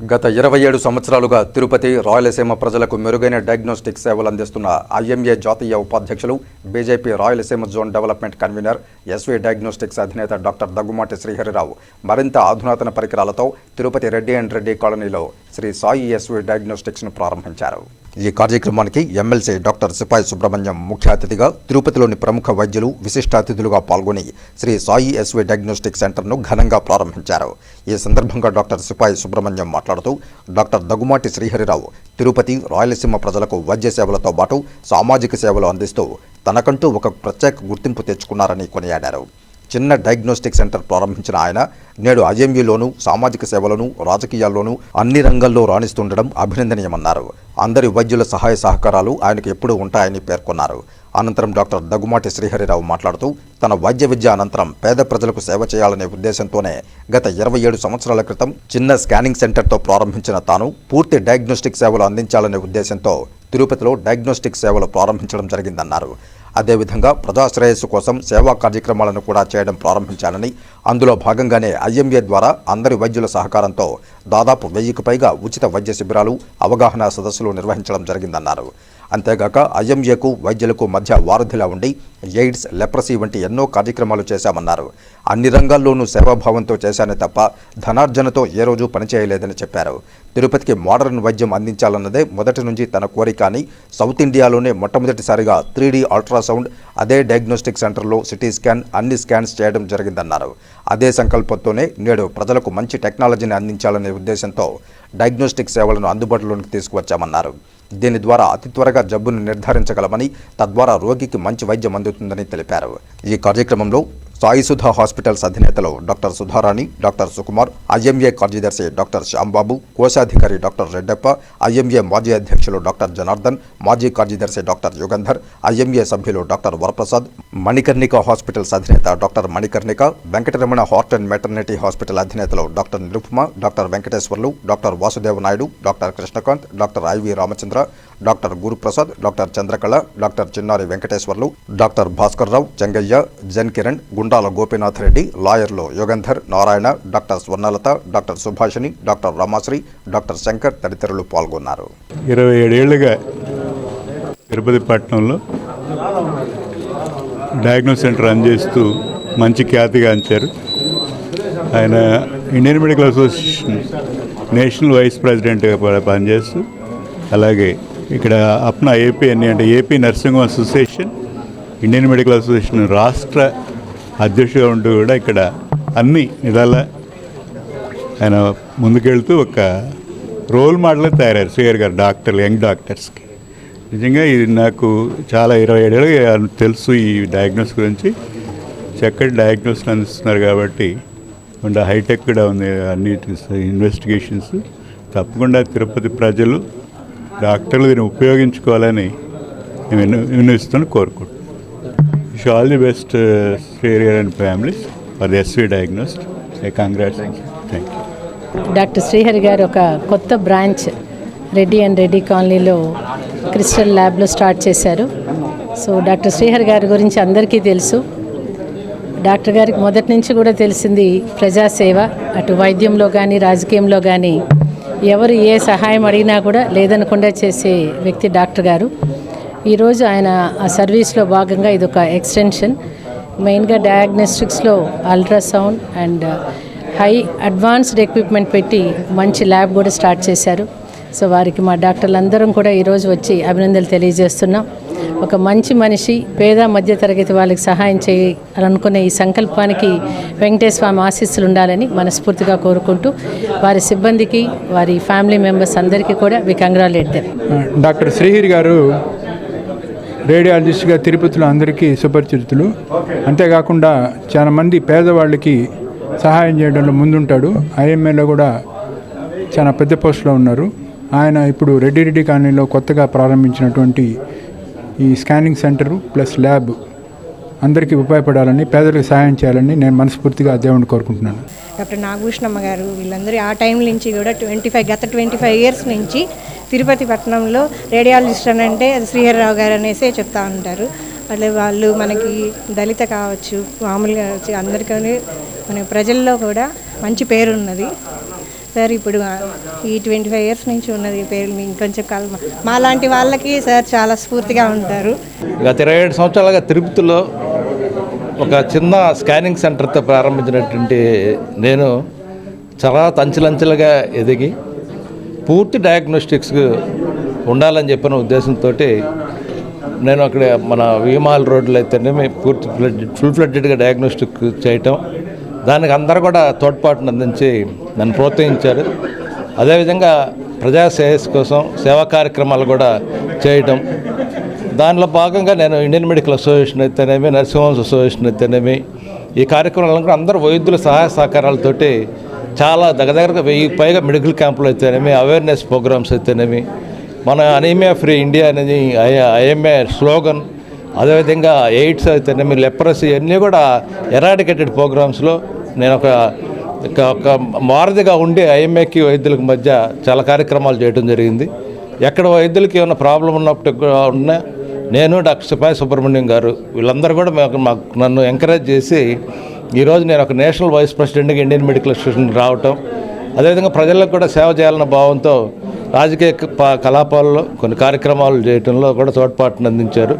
గత ఇరవై ఏడు సంవత్సరాలుగా తిరుపతి రాయలసీమ ప్రజలకు మెరుగైన డయాగ్నోస్టిక్ సేవలు అందిస్తున్న ఐఎంఏ జాతీయ ఉపాధ్యక్షులు BJP Rayalaseema zone development convener SV diagnostics అధినేత డాక్టర్ దగ్గుమాటి శ్రీహరిరావు మరింత ఆధునాతన పరికరాలతో తిరుపతి రెడ్డి అండ్ రెడ్డి కాలనీలో శ్రీ సాయి ఎస్వీ డయాగ్నోస్టిక్స్ను ప్రారంభించారు. ఈ కార్యక్రమానికి ఎమ్మెల్సీ డాక్టర్ సిపాయి సుబ్రహ్మణ్యం ముఖ్య అతిథిగా తిరుపతిలోని ప్రముఖ వైద్యులు విశిష్ట అతిథులుగా పాల్గొని శ్రీ సాయి ఎస్వి డయాగ్నోస్టిక్ సెంటర్ను ఘనంగా ప్రారంభించారు. ఈ సందర్భంగా డాక్టర్ సిపాయి సుబ్రహ్మణ్యం మాట్లాడుతూ డాక్టర్ దగ్గుమాటి శ్రీహరిరావు తిరుపతి రాయలసీమ ప్రజలకు వైద్య సేవలతో పాటు సామాజిక సేవలు అందిస్తూ తనకంటూ ఒక ప్రత్యేక గుర్తింపు తెచ్చుకున్నారని కొనియాడారు. చిన్న డయాగ్నోస్టిక్ సెంటర్ ప్రారంభించిన ఆయన నేడు ఐఎంయూలోనూ సామాజిక సేవలను రాజకీయాల్లోనూ అన్ని రంగాల్లో రాణిస్తుండడం అభినందనీయమన్నారు. అందరి వైద్యుల సహాయ సహకారాలు ఆయనకు ఎప్పుడూ ఉంటాయని పేర్కొన్నారు. అనంతరం డాక్టర్ దగ్గుమాటి శ్రీహరిరావు మాట్లాడుతూ తన వైద్య విద్య అనంతరం పేద ప్రజలకు సేవ చేయాలనే ఉద్దేశంతోనే గత ఇరవై ఏడు సంవత్సరాల క్రితం చిన్న స్కానింగ్ సెంటర్తో ప్రారంభించిన తాను పూర్తి డయాగ్నోస్టిక్ సేవలు అందించాలనే ఉద్దేశంతో తిరుపతిలో డయాగ్నోస్టిక్ సేవలు ప్రారంభించడం జరిగిందన్నారు. అదేవిధంగా ప్రజాశ్రేయస్సు కోసం సేవా కార్యక్రమాలను కూడా చేయడం ప్రారంభించాలని. అందులో భాగంగానే ఐఎంఏ ద్వారా అందరి వైద్యుల సహకారంతో దాదాపు వెయ్యికి పైగా ఉచిత వైద్య శిబిరాలు అవగాహన సదస్సులు నిర్వహించడం జరిగిందన్నారు. అంతేగాక ఐఎంఏకు వైద్యులకు మధ్య వారధిలా ఉండి ఎయిడ్స్ లెప్రసీ వంటి ఎన్నో కార్యక్రమాలు చేశామన్నారు. అన్ని రంగాల్లోనూ సేవాభావంతో చేశానే తప్ప ధనార్జనతో ఏ రోజు పనిచేయలేదని చెప్పారు. తిరుపతికి మోడర్న్ వైద్యం అందించాలన్నదే మొదటి నుంచి తన కోరిక అని సౌత్ ఇండియాలోనే మొట్టమొదటిసారిగా త్రీ అల్ట్రాసౌండ్ అదే డయాగ్నోస్టిక్ సెంటర్లో సిటీ స్కాన్ అన్ని స్కాన్స్ చేయడం జరిగిందన్నారు. అదే సంకల్పంతోనే నేడు ప్రజలకు మంచి టెక్నాలజీని అందించాలనే ఉద్దేశంతో డయాగ్నోస్టిక్ సేవలను అందుబాటులోకి తీసుకువచ్చామన్నారు. దీని ద్వారా అతి త్వరగా జబ్బును నిర్ధారించగలమని తద్వారా రోగికి మంచి వైద్యం అందుతుందని తెలిపారు. ఈ కార్యక్రమంలో సాయిసుధ హాస్పిటల్స్ అధినేతలు doctor Sudharani doctor Sukumar IMA కార్యదర్శి డాక్టర్ శ్యాంబాబు కోశాధికారి డాక్టర్ రెడ్డప్ప ఐఎంఏ మాజీ అధ్యక్షులు డాక్టర్ జనార్దన్ మాజీ కార్యదర్శి డాక్టర్ యుగంధర్ ఐఎంఏ సభ్యులు డాక్టర్ వరప్రసాద్ మణికర్ణిక హాస్పిటల్స్ అధినేత doctor Manikarnika Venkataramana heart and maternity hospital అధినేతలు doctor Nirupama doctor Venkateswarlu doctor Vasudeva Naidu doctor Krishnakanth doctor IV Ramachandra doctor Guruprasad doctor Chandrakala doctor Chinnari Venkateswarlu doctor Bhaskar Rao Chengaiah Jan Kiran Gundala Gopinath Reddy లాయర్లు Yugandhar Narayana doctor Swarnalatha doctor Subhashini doctor Ramasri doctor Shankar తదితరులు పాల్గొన్నారు. ఇరవై ఏడేళ్ళుగా తిరుపతి పట్టణంలో diagnose centre run చేస్తూ మంచి ఖ్యాతిగాంచారు ఆయన Indian medical association national vice ప్రెసిడెంట్గా పనిచేస్తూ అలాగే ఇక్కడ అప్నా ఏపీ అని అంటే AP nursing home association Indian medical association రాష్ట్ర అధ్యక్షుడిగా ఉంటూ కూడా ఇక్కడ అన్ని విధాల ఆయన ముందుకెళ్తూ ఒక రోల్ మోడల్ తయారయ్యారు. శ్రీహరి గారు డాక్టర్లు యంగ్ డాక్టర్స్కి. నిజంగా ఇది నాకు చాలా ఇరవై ఏడేళ్ళుగా తెలుసు ఈ డయాగ్నోస్ గురించి. చక్కటి డయాగ్నోస్ అందిస్తున్నారు కాబట్టి కొంత హైటెక్ కూడా ఉంది అన్ని ఇన్వెస్టిగేషన్స్. తప్పకుండా తిరుపతి ప్రజలు డాక్టర్లు దీన్ని ఉపయోగించుకోవాలని నేను విన్న- విన్నవిస్తాను కోరుకుంటున్నాను wish all the best Srihari and families for the SV diagnostics congrats thank you doctor Srihari garu ఒక కొత్త బ్రాంచ్ రెడ్డి అండ్ రెడ్డి కాలనీలో క్రిస్టల్ ల్యాబ్లో స్టార్ట్ చేశారు. సో డాక్టర్ శ్రీహరి గారి గురించి అందరికీ తెలుసు. డాక్టర్ గారికి మొదటి నుంచి కూడా తెలిసింది ప్రజాసేవ. అటు వైద్యంలో కానీ రాజకీయంలో కానీ ఎవరు ఏ సహాయం అడిగినా కూడా లేదనకుండా చేసే వ్యక్తి డాక్టర్ గారు. ఈరోజు ఆయన ఆ సర్వీస్లో భాగంగా ఇది ఒక ఎక్స్టెన్షన్ మెయిన్గా డయాగ్నోస్టిక్స్లో ultrasound and high advanced equipment పెట్టి మంచి ల్యాబ్ కూడా స్టార్ట్ చేశారు. సో వారికి మా డాక్టర్లందరం కూడా ఈరోజు వచ్చి అభినందనలు తెలియజేస్తున్నాం. ఒక మంచి మనిషి పేద మధ్యతరగతి వాళ్ళకి సహాయం చేయాలనుకునే ఈ సంకల్పానికి వెంకటేశ్వర స్వామి ఆశీస్సులు ఉండాలని మనస్ఫూర్తిగా కోరుకుంటూ వారి సిబ్బందికి వారి ఫ్యామిలీ మెంబర్స్ అందరికీ కూడా వి కంగ్రాలేట్ డాక్టర్ శ్రీహిరి గారు రేడియాలజిస్ట్గా తిరుపతిలో అందరికీ సుపరిచితులు. అంతేకాకుండా చాలా మంది పేదవాళ్ళకి సహాయం చేయడంలో ముందుంటాడు. ఐఎంఏలో కూడా చాలా పెద్ద పోస్టులో ఉన్నారు. ఆయన ఇప్పుడు రెడ్డి రెడ్డి కాలనీలో కొత్తగా ప్రారంభించినటువంటి ఈ స్కానింగ్ సెంటరు ప్లస్ ల్యాబ్ అందరికీ ఉపయోగపడాలని పేదలకు సహాయం చేయాలని నేను మనస్ఫూర్తిగా దేవుని కోరుకుంటున్నాను. డాక్టర్ నాగభూషణమ్మ గారు వీళ్ళందరూ ఆ టైం నుంచి కూడా ట్వంటీ ఫైవ్ గత ట్వంటీ ఫైవ్ ఇయర్స్ నుంచి తిరుపతి పట్టణంలో రేడియాలజిస్ట్ అని అంటే అది శ్రీహరిరావు గారు అనేసే చెప్తా ఉంటారు. అట్లా వాళ్ళు మనకి దళిత కావచ్చు మామూలుగా కావచ్చు అందరికీ మన ప్రజల్లో కూడా మంచి పేరు ఉన్నది సార్ ఇప్పుడు ఈ ట్వంటీ ఫైవ్ ఇయర్స్ నుంచి ఉన్నది పేరు మీ ఇంకొంచెం కాలం మా లాంటి వాళ్ళకి సార్ చాలా స్ఫూర్తిగా ఉంటారు. గత ఇరవై ఏడు సంవత్సరాలుగా తిరుపతిలో ఒక చిన్న స్కానింగ్ సెంటర్తో ప్రారంభించినటువంటి నేను చాలా అంచెలంచెలుగా ఎదిగి పూర్తి డయాగ్నోస్టిక్స్ ఉండాలని చెప్పిన ఉద్దేశంతో నేను అక్కడ మన విమాల్ రోడ్లు అయితేనేమి పూర్తి ఫ్లడ్ ఫుల్ ఫ్లడ్డెడ్గా డయాగ్నోస్టిక్ చేయటం దానికి అందరూ కూడా తోడ్పాటును అందించి నన్ను ప్రోత్సహించారు. అదేవిధంగా ప్రజా శ్రేయస్సు కోసం సేవా కార్యక్రమాలు కూడా చేయటం. దానిలో భాగంగా నేను ఇండియన్ మెడికల్ అసోసియేషన్ అయితేనేమి నర్సింహోమ్స్ అసోసియేషన్ అయితేనేమి ఈ కార్యక్రమాలను కూడా అందరూ వైద్యుల సహాయ సహకారాలతోటి చాలా దగ్గర వెయ్యి పైగా మెడికల్ క్యాంపులు అయితేనేమి అవేర్నెస్ ప్రోగ్రామ్స్ అయితేనేమి మన అనీమియా ఫ్రీ ఇండియా అనేది ఐఎంఏ స్లోగన్ అదేవిధంగా ఎయిడ్స్ అయితేనేమి లెప్రసీ అన్నీ కూడా ఎరాడికేటెడ్ ప్రోగ్రామ్స్లో నేను ఒక ఒక ఒక మారదిగా ఉండి ఐఎంఏకి వైద్యులకు మధ్య చాలా కార్యక్రమాలు చేయడం జరిగింది. ఎక్కడ వైద్యులకి ఏమైనా ప్రాబ్లం ఉన్నప్పుడు కూడా ఉన్నా నేను డాక్టర్ సిపాయి సుబ్రహ్మణ్యం గారు వీళ్ళందరూ కూడా మాకు మాకు నన్ను ఎంకరేజ్ చేసి ఈరోజు నేను ఒక నేషనల్ వైస్ ప్రెసిడెంట్గా ఇండియన్ మెడికల్ అసోసియేషన్ రావటం. అదేవిధంగా ప్రజలకు కూడా సేవ చేయాలన్న భావంతో రాజకీయ ప- కలాపాల్లో కొన్ని కార్యక్రమాలు చేయటంలో కూడా తోడ్పాటును అందించారు.